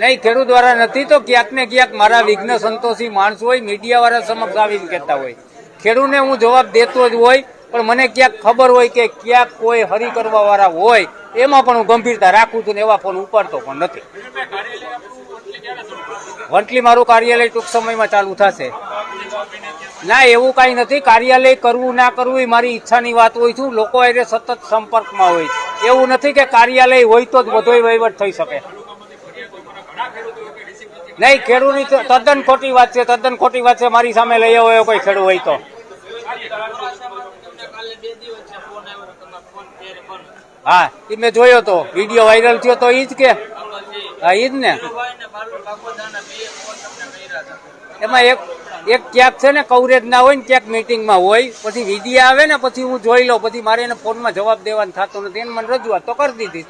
નહીં, ખેડૂત દ્વારા નથી તો ક્યાંક ને ક્યાંક મારા વિઘ્ન સંતોષી માણસો હોય મીડિયા વાળા સમક્ષ આવીને કહેતા હોય. ખેડૂતને હું જવાબ દેતો જ હોય, પણ મને ક્યાંક ખબર હોય કે ક્યાંક કોઈ હરી કરવા વાળા હોય, એમાં પણ હું ગંભીરતા રાખું છું ને એવા ફોન ઉપાડતો પણ નથી. વંટલી મારું કાર્યાલય ટૂંક સમયમાં ચાલુ થશે. ના, એવું કાંઈ નથી. કાર્યાલય કરવું, ના કરવું એ મારી ઈચ્છાની વાત હોય છું. લોકો એને સતત સંપર્કમાં હોય એવું નથી કે કાર્યાલય હોય તો જ બધોય વહીવટ થઈ શકે. નહીં ખેડૂતની તદ્દન ખોટી વાત છે તદ્દન ખોટી વાત છે મારી સામે લઈ આવ્યો કોઈ ખેડૂત હોય તો. હા એ મેં જોયો તો વીડિયો વાયરલ થયો તો એ જ કે. હા એ જ ને. એમાં એક એક ક્યાંક છે ને કવરેજ ના હોય ને ક્યાંક મીટિંગમાં હોય, પછી વિધિ આવે ને, પછી હું જોઈ લઉં, પછી મારે એને ફોનમાં જવાબ દેવાનું થતો નથી, એને મને રજૂઆત તો કરી દીધી.